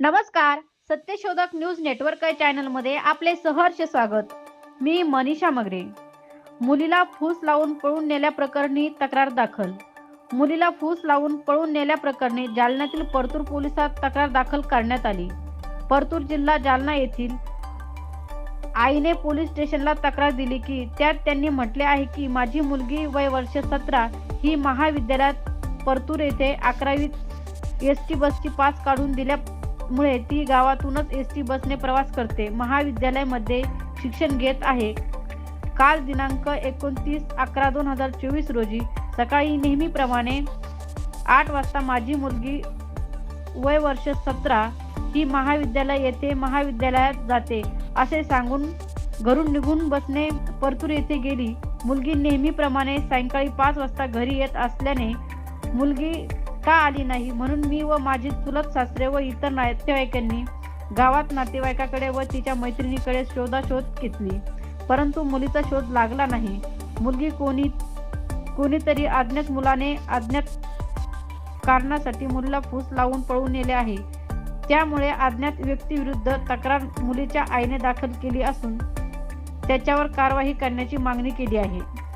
नमस्कार सत्यशोधक news network channel चॅनलमध्ये आपले सहर्ष स्वागत. मी मनीषा मगरे. मुलीला फूस लावून पळून नेल्याप्रकरणी तक्रार दाखल. मुलीला फूस लावून पळून नेल्याप्रकरणी जालन्यातील परतूर पोलिसात तक्रार दाखल करण्यात आली. परतूर जिल्हा जालना येथील आईने पोलीस स्टेशनला तक्रार दिली की त्यात त्यांनी म्हटले आहे की माझी मुलगी वय वर्ष सतरा ही महाविद्यालयात परतूर येथे अकरावी एस टी बसची पास काढून दिल्या मुळे ती गावातूनच एस टी बसने प्रवास करते. महाविद्यालयामध्ये शिक्षण घेत आहे. काल दिनांक एकोणतीस अकरा दोन हजार चोवीस रोजी सकाळी नेहमीप्रमाणे आठ वाजता माझी मुलगी वय वर्ष सतरा ही महाविद्यालय येथे महाविद्यालयात जाते असे सांगून घरून निघून बसने परतूर येथे गेली. मुलगी नेहमीप्रमाणे सायंकाळी पाच वाजता घरी येत असल्याने मुलगी का आली नाही? म्हणून मी व माझी चुलत सासरे व इतर नातेवाईकांनी गावात नातेवाईकाकडे व तिच्या मैत्रिणीकडे शोधाशोध घेतली. परंतु मुलीचा शोध लागला नाही. मुलगी कोणी कोणीतरी अज्ञात मुलाने अज्ञात कारणासाठी मुलीला फूस लावून पळून नेले आहे. त्यामुळे अज्ञात व्यक्तीविरुद्ध तक्रार मुलीच्या आईने दाखल केली असून त्याच्यावर कारवाई करण्याची मागणी केली आहे.